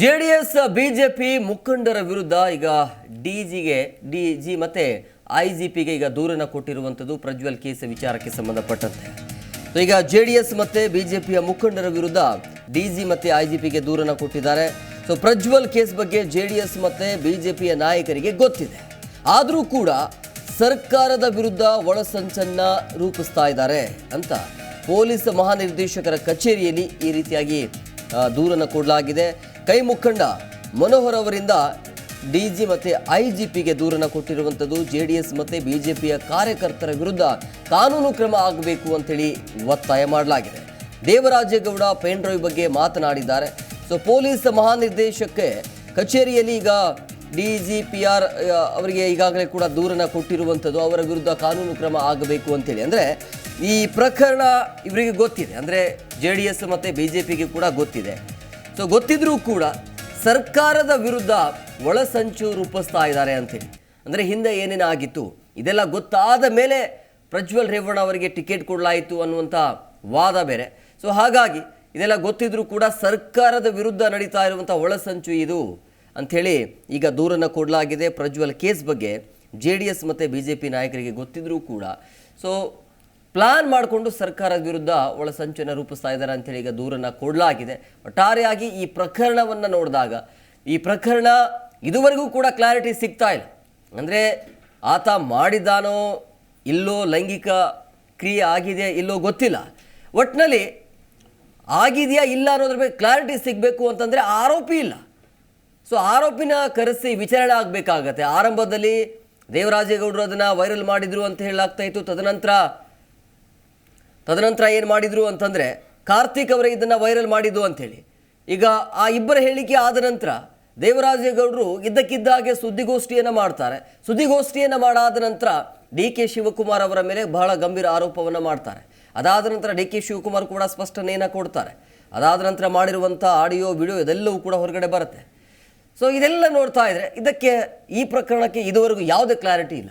J D S BJP ಮುಖಂಡರ ವಿರುದ್ಧ ಈಗ ಡಿ ಜಿಗೆ ಡಿ ಜಿ ಮತ್ತೆ ಐ ಜಿ ಪಿಗೆ ಈಗ ದೂರನ್ನ ಕೊಟ್ಟಿರುವಂಥದ್ದು ಪ್ರಜ್ವಲ್ ಕೇಸ್ ವಿಚಾರಕ್ಕೆ ಸಂಬಂಧಪಟ್ಟಂತೆ. ಸೊ ಈಗ ಜೆ ಡಿ ಎಸ್ ಮತ್ತೆ ಪಿಯ ಮುಖಂಡರ ವಿರುದ್ಧ ಡಿ ಜಿ ಮತ್ತೆ ಐ ಜಿ ಪಿಗೆ ದೂರನ್ನ ಕೊಟ್ಟಿದ್ದಾರೆ. ಸೊ ಪ್ರಜ್ವಲ್ ಕೇಸ್ ಬಗ್ಗೆ ಜೆ ಡಿ ಎಸ್ ಮತ್ತೆ ಪಿಯ ನಾಯಕರಿಗೆ ಗೊತ್ತಿದೆ. ಆದರೂ ಕೂಡ ಸರ್ಕಾರದ ವಿರುದ್ಧ ಒಳಸಂಚನ್ನ ರೂಪಿಸ್ತಾ ಇದ್ದಾರೆ ಅಂತ ಪೊಲೀಸ್ ಮಹಾನಿರ್ದೇಶಕರ ಕಚೇರಿಯಲ್ಲಿ ಈ ರೀತಿಯಾಗಿ ದೂರನ್ನು ಕೊಡಲಾಗಿದೆ. ಕೈ ಮುಖಂಡ ಮನೋಹರ್ ಅವರಿಂದ ಡಿಜಿ ಮತ್ತೆ ಐಜಿಪಿಗೆ ದೂರನ್ನು ಕೊಟ್ಟಿರುವಂಥದ್ದು ಜೆ ಡಿ ಎಸ್ ಮತ್ತೆ ಬಿಜೆಪಿಯ ಕಾರ್ಯಕರ್ತರ ವಿರುದ್ಧ ಕಾನೂನು ಕ್ರಮ ಆಗಬೇಕು ಅಂತೇಳಿ ಒತ್ತಾಯ ಮಾಡಲಾಗಿದೆ. ದೇವರಾಜೇಗೌಡ ಪೆನ್ ಡ್ರೈವ್ ಬಗ್ಗೆ ಮಾತನಾಡಿದ್ದಾರೆ. ಸೊ, ಪೊಲೀಸ್ ಮಹಾನಿರ್ದೇಶಕ್ಕೆ ಕಚೇರಿಯಲ್ಲಿ ಈಗ ಡಿ ಜಿ ಪಿ ಆರ್ ಅವರಿಗೆ ಈಗಾಗಲೇ ಕೂಡ ದೂರನ್ನು ಕೊಟ್ಟಿರುವಂಥದ್ದು ಅವರ ವಿರುದ್ಧ ಕಾನೂನು ಕ್ರಮ ಆಗಬೇಕು ಅಂತೇಳಿ. ಅಂದರೆ ಈ ಪ್ರಕರಣ ಇವರಿಗೆ ಗೊತ್ತಿದೆ. ಅಂದರೆ ಜೆ ಡಿ ಎಸ್ ಮತ್ತು ಬಿ ಜೆ ಪಿಗೆ ಕೂಡ ಗೊತ್ತಿದೆ. ಸೊ ಗೊತ್ತಿದ್ರೂ ಕೂಡ ಸರ್ಕಾರದ ವಿರುದ್ಧ ಒಳಸಂಚು ರೂಪಿಸ್ತಾ ಇದ್ದಾರೆ ಅಂತೇಳಿ ಅಂದರೆ ಹಿಂದೆ ಏನೇನಾಗಿತ್ತು ಇದೆಲ್ಲ ಗೊತ್ತಾದ ಮೇಲೆ ಪ್ರಜ್ವಲ್ ರೇವಣ್ಣ ಅವರಿಗೆ ಟಿಕೆಟ್ ಕೊಡಲಾಯಿತು ಅನ್ನುವಂಥ ವಾದ ಬೇರೆ. ಸೊ ಹಾಗಾಗಿ ಇದೆಲ್ಲ ಗೊತ್ತಿದ್ರೂ ಕೂಡ ಸರ್ಕಾರದ ವಿರುದ್ಧ ನಡೀತಾ ಇರುವಂಥ ಒಳಸಂಚು ಇದು ಅಂಥೇಳಿ ಈಗ ದೂರನ್ನು ಕೊಡಲಾಗಿದೆ ಪ್ರಜ್ವಲ್ ಕೇಸ್ ಬಗ್ಗೆ. ಜೆ ಡಿ ಎಸ್ ಮತ್ತು ಬಿ ಜೆ ಪಿ ನಾಯಕರಿಗೆ ಗೊತ್ತಿದ್ರೂ ಕೂಡ. ಸೊ ಪ್ಲಾನ್ ಮಾಡಿಕೊಂಡು ಸರ್ಕಾರದ ವಿರುದ್ಧ ಒಳಸಂಚನ್ನು ರೂಪಿಸ್ತಾ ಇದ್ದಾರೆ ಅಂತೇಳಿ ಈಗ ದೂರನ್ನು ಕೊಡಲಾಗಿದೆ. ಒಟ್ಟಾರೆಯಾಗಿ ಈ ಪ್ರಕರಣವನ್ನು ನೋಡಿದಾಗ, ಈ ಪ್ರಕರಣ ಇದುವರೆಗೂ ಕೂಡ ಕ್ಲಾರಿಟಿ ಸಿಗ್ತಾ ಇಲ್ಲ. ಅಂದರೆ ಆತ ಮಾಡಿದ್ದಾನೋ ಇಲ್ಲೋ ಲೈಂಗಿಕ ಕ್ರಿಯೆ ಆಗಿದೆ ಇಲ್ಲೋ ಗೊತ್ತಿಲ್ಲ. ಒಟ್ಟಿನಲ್ಲಿ ಆಗಿದೆಯಾ ಇಲ್ಲ ಅನ್ನೋದ್ರ ಬಗ್ಗೆ ಕ್ಲಾರಿಟಿ ಸಿಗಬೇಕು ಅಂತಂದರೆ ಆರೋಪಿ ಇಲ್ಲ. ಸೊ ಆರೋಪಿನ ಕರೆಸಿ ವಿಚಾರಣೆ ಆಗಬೇಕಾಗತ್ತೆ. ಆರಂಭದಲ್ಲಿ ದೇವರಾಜೇಗೌಡರು ಅದನ್ನು ವೈರಲ್ ಮಾಡಿದರು ಅಂತ ಹೇಳಲಾಗ್ತಾ ಇತ್ತು. ತದನಂತರ ತದನಂತರ ಏನು ಮಾಡಿದರು ಅಂತಂದರೆ ಕಾರ್ತಿಕ್ ಅವರೇ ಇದನ್ನು ವೈರಲ್ ಮಾಡಿದ್ದು ಅಂಥೇಳಿ ಈಗ ಆ ಇಬ್ಬರ ಹೇಳಿಕೆ ಆದ ನಂತರ ದೇವರಾಜೇಗೌಡರು ಇದ್ದಕ್ಕಿದ್ದ ಹಾಗೆ ಸುದ್ದಿಗೋಷ್ಠಿಯನ್ನು ಮಾಡ್ತಾರೆ. ಸುದ್ದಿಗೋಷ್ಠಿಯನ್ನು ಮಾಡಾದ ನಂತರ ಡಿ ಕೆ ಶಿವಕುಮಾರ್ ಅವರ ಮೇಲೆ ಬಹಳ ಗಂಭೀರ ಆರೋಪವನ್ನು ಮಾಡ್ತಾರೆ. ಅದಾದ ನಂತರ ಡಿ ಕೆ ಶಿವಕುಮಾರ್ ಕೂಡ ಸ್ಪಷ್ಟನೆಯನ್ನು ಕೊಡ್ತಾರೆ. ಅದಾದ ನಂತರ ಮಾಡಿರುವಂಥ ಆಡಿಯೋ, ವಿಡಿಯೋ ಇದೆಲ್ಲವೂ ಕೂಡ ಹೊರಗಡೆ ಬರುತ್ತೆ. ಸೊ ಇದೆಲ್ಲ ನೋಡ್ತಾ ಇದ್ದರೆ ಇದಕ್ಕೆ ಈ ಪ್ರಕರಣಕ್ಕೆ ಇದುವರೆಗೂ ಯಾವುದೇ ಕ್ಲಾರಿಟಿ ಇಲ್ಲ.